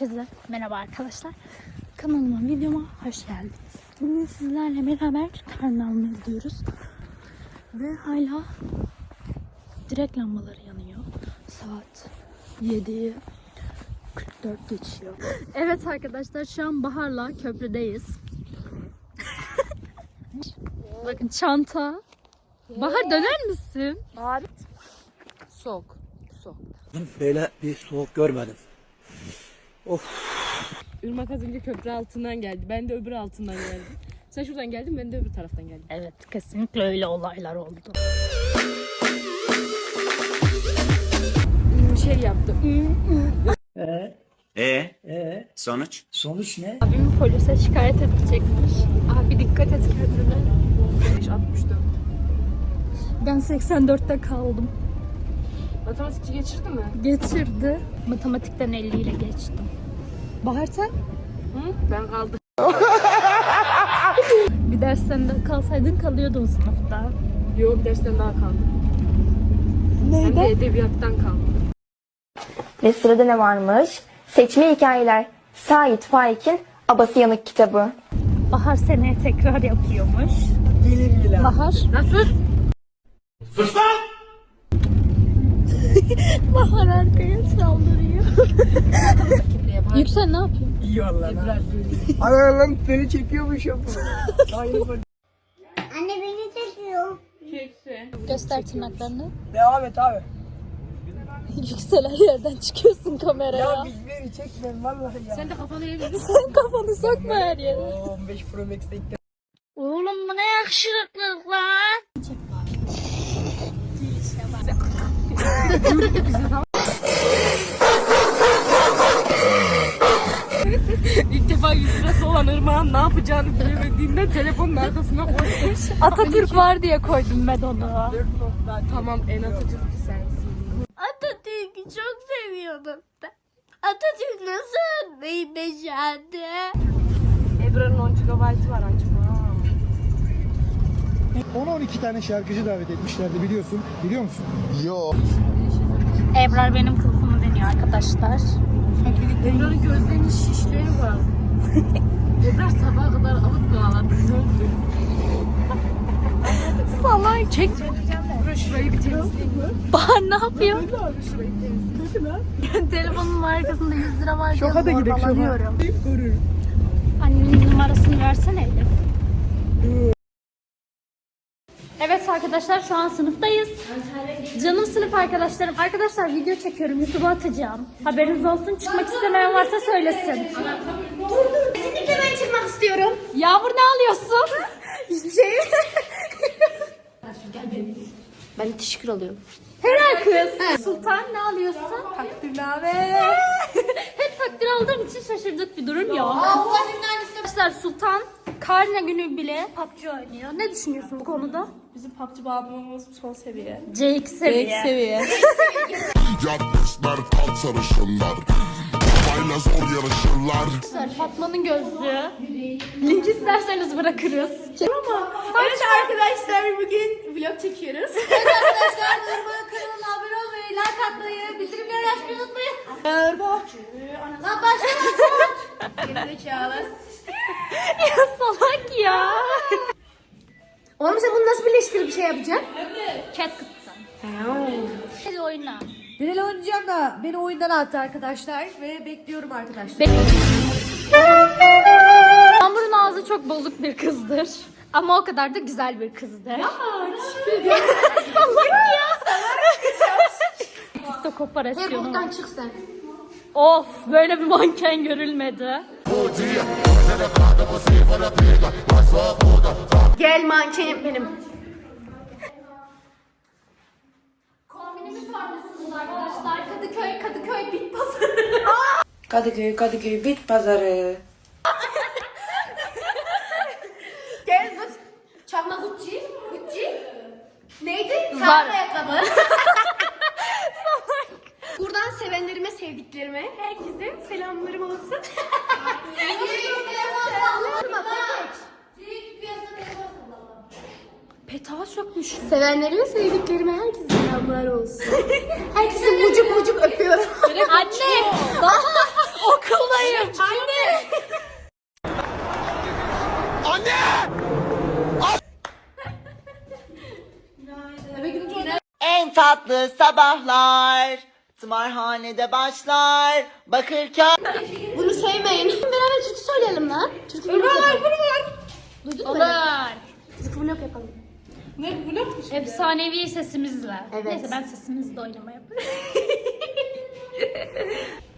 Herkese merhaba arkadaşlar. Kanalıma, videoma hoş geldiniz. Bugün sizlerle beraber karnı almaya gidiyoruz. Ve hala direk lambaları yanıyor. Saat 7'yi 44 geçiyor. Evet arkadaşlar şu an Bahar'la köprüdeyiz. Bakın çanta. Bahar döner misin? Soğuk. Soğuk. Böyle bir soğuk görmedim. Irmak az önce köprü altından geldi. Ben de öbür altından geldim. Sen şuradan geldin ben de öbür taraftan geldim. Evet kesinlikle öyle olaylar oldu. Şey yaptı. Ee, E ee, sonuç? sonuç ne? Abim polise şikayet edecekmiş. Abi dikkat et kendine. 64. Ben 84'te kaldım. Matematikçi geçirdi mi? Geçirdi. Matematikten 50 ile geçtim. Bahar sen? Hı? Ben kaldım. Bir dersten de kalsaydın kalıyordun sınıfta. Yo bir dersten daha kaldım. Hem de edebiyattan kaldım. Ve sırada ne varmış? Seçme hikayeler. Sait Faik'in Abası Yanık kitabı. Bahar seneye tekrar yapıyormuş. Bahar. Lan sus! Bahar arkaya saldırıyor. Yüksel ne yapıyorsun? İyi valla lan beni çekiyormuş ya. Anne beni çekiyor. Göster tırnaklarını. Devam et abi. Yüksel her yerden çıkıyorsun kameraya. Ya biz beni çekmeyin vallahi ya. Sen de kafanı eğmedin. Sen kafanı sokma her yere. Oo, 15 Pro Max'te. Oğlum bu ne yakışıklılık lan. İlk defa 100 lirası olan Irmak'ın ne yapacağını bilemediğinden telefonun arkasına koymuş. Atatürk var diye koydum ben onu. tamam en Atatürk'ü sensin. Atatürk'ü çok seviyordum ben. Atatürk nasıl ölmeyi becerdi? Ebrar'ın 10 GB var açma. 10-12 tane şarkıcı davet etmişlerdi biliyorsun. Biliyor musun? Ebrar benim kılıfımı deniyor arkadaşlar. Ebrar'ın gözlerinin şişleri var. Ebrar sabaha kadar alıp bağladı. Ne oldu? Salak. Çek. Bura şurayı bir temizleyin. Bahar ne yapıyor? Telefonun arkasında 100 lira var Şoka da gidelim, şoka. Annenin numarasını versene Elif. Evet arkadaşlar şu an sınıftayız. Canım sınıf arkadaşlarım. Arkadaşlar video çekiyorum YouTube'a atacağım. Haberiniz olsun çıkmak istemeyen varsa söylesin. Kesinlikle ben çıkmak istiyorum. Yağmur ne alıyorsun? Hiçbir şey. Ben teşekkür alıyorum. Helal kız. Sultan ne alıyorsun? Takdir Hep takdir aldığın için şaşırdık bir durum yok. Arkadaşlar Sultan karne günü bile PUBG oynuyor. Ne düşünüyorsun bu konuda? Bizim PUBG bağımlılığımız son seviye. CX seviye. seviye. Yapmışlar kalk sarışınlar Kafayla zor yarışırlar Fatma'nın gözlüğü. Link isterseniz bırakırız. Evet arkadaşlar bugün vlog çekiyoruz. Evet arkadaşlar Nurba kanalına abone olmayı, like atmayı, bildirimleri açmayı unutmayın. Nurba. Lan başlama. Gerizekalı. ya salak ya. Oğlum sen bunu nasıl birleştirip bir şey yapacaksın? CapCut'tan. Hadi oyna. Birel oynayacağım da beni oyundan attı arkadaşlar ve bekliyorum arkadaşlar. Yağmur'un ağzı çok bozuk bir kızdır. Ama o kadar da güzel bir kızdır. Ya salak ya. TikTok operasyonu. Buradan çık sen. Of böyle bir manken görülmedi. Gel mankenim benim. Kombinimi sormuşsunuz arkadaşlar. Kadıköy, Kadıköy bit pazarı. Kadıköy, Kadıköy bit pazarı. Gel tut. Çakma Gucci. Gucci. Neydi? Zara ayakkabı. Buradan sevenlerime, sevdiklerime, herkese selamlarım olsun. Petağı sökmüş. Sevenleri ve sevdiklerime herkese selamlar olsun. Herkesi mucuk mucuk öpüyorum. Anne! Okuldayım. Anne! Anne! En tatlı sabahlar. Tımarhanede başlar Bakırköy Bunu sevmeyin. Beraber türkü söyleyelim lan. Türkü vlog yapalım. Duydun mu? Olur. Türkü vlog yapalım. Efsanevi sesimizle. Evet. Neyse ben sesimizle oynamaya yaparım.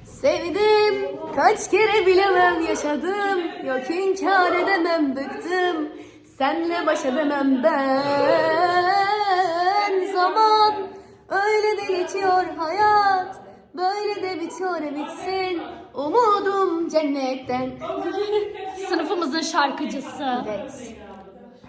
Sevdim, kaç kere bilemem yaşadım. Yok inkar edemem bıktım. Senle baş edemem ben. Zaman geçiyor hayat. Böyle de bitiyor bitsin. Umudum cennetten. Sınıfımızın şarkıcısı. Evet.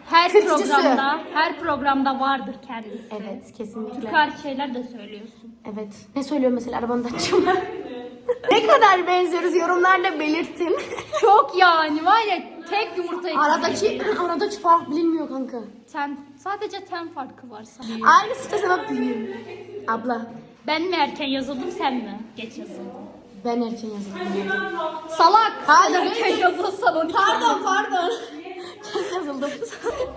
Her Türkücüsü. programda, her programda vardır kendisi. Evet kesinlikle. Türkar şeyler de söylüyorsun. Evet. Ne söylüyor mesela arabanın açımı? ne kadar benziyoruz yorumlarda belirtin. Çok yani var ya tek yumurta aradaki aradaki fark bilinmiyor kanka. Ten, sadece ten farkı var sanırım. Aynı site bak büyüğüm. Abla Ben mi erken yazıldım sen mi? Geç yazıldın. ben erken yazıldım. Salak! Hayır, erken yazılsan onu Pardon pardon. Çok yazıldım.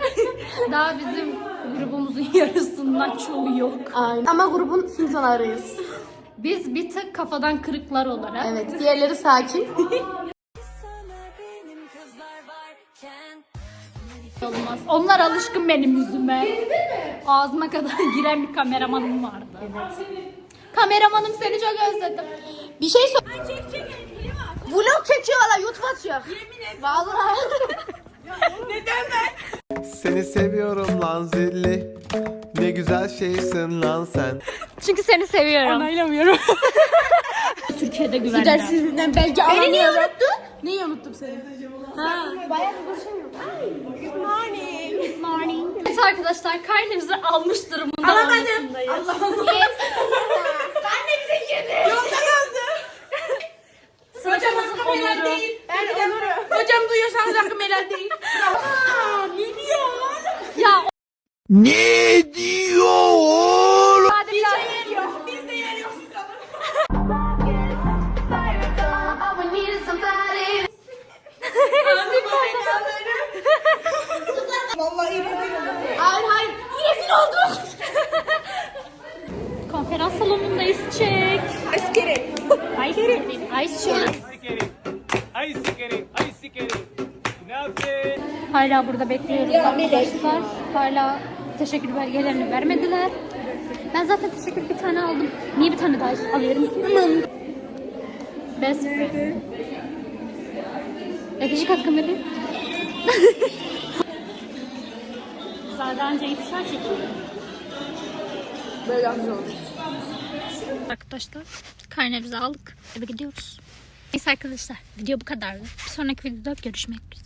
Daha bizim grubumuzun yarısından çoğu yok. Aynen. Ama grubun Fintonarıyız. Biz bir tık kafadan kırıklar olarak. Evet diğerleri sakin. Olmaz. Onlar alışkın benim yüzüme. Ağzıma kadar giren bir kameramanım vardı. Evet. Kameramanım seni çok özledim. Bir şey sor. Vlog çekiyor hala YouTube atıyor. Yemin et. Vallahi. Seni seviyorum lan zilli. Ne güzel şeysin lan sen. Çünkü seni seviyorum. Onaylamıyorum. Türkiye'de güvenli. Dersizliğinden belki Beni niye unuttun? Neyi unuttum seni? Ha. Bayağı bir görüşemiyorum. Good morning. Evet arkadaşlar karnemizi almış durumunda. Alamadım. Allah'ım. Yes. Anne bize girdi. Yolda kaldı. Sınıfımızın onuru. Ben onuru. Hocam duyuyorsanız hakkım helal değil. Aa, ne diyor? Ya Ne diyor? biraz. Biz de yeriyoruz sanırım. Vallahi. Rezil olduk. Konferans salonundayız çek. Askeri. Ay senin. Ay senin. Ay sikerim, ay sikerim. Ne yaptın? Hala burada bekliyoruz arkadaşlar. Hala teşekkür belgelerini vermediler. Ben zaten teşekkür bir tane aldım. Niye bir tane daha alıyorum ki? Best friend. Yakışık hakkım benim. Zaten ifşa çekiyor. Böyle güzel olmuş. Arkadaşlar karnemizi aldık. Eve gidiyoruz. Neyse arkadaşlar video bu kadardı. Bir sonraki videoda görüşmek üzere.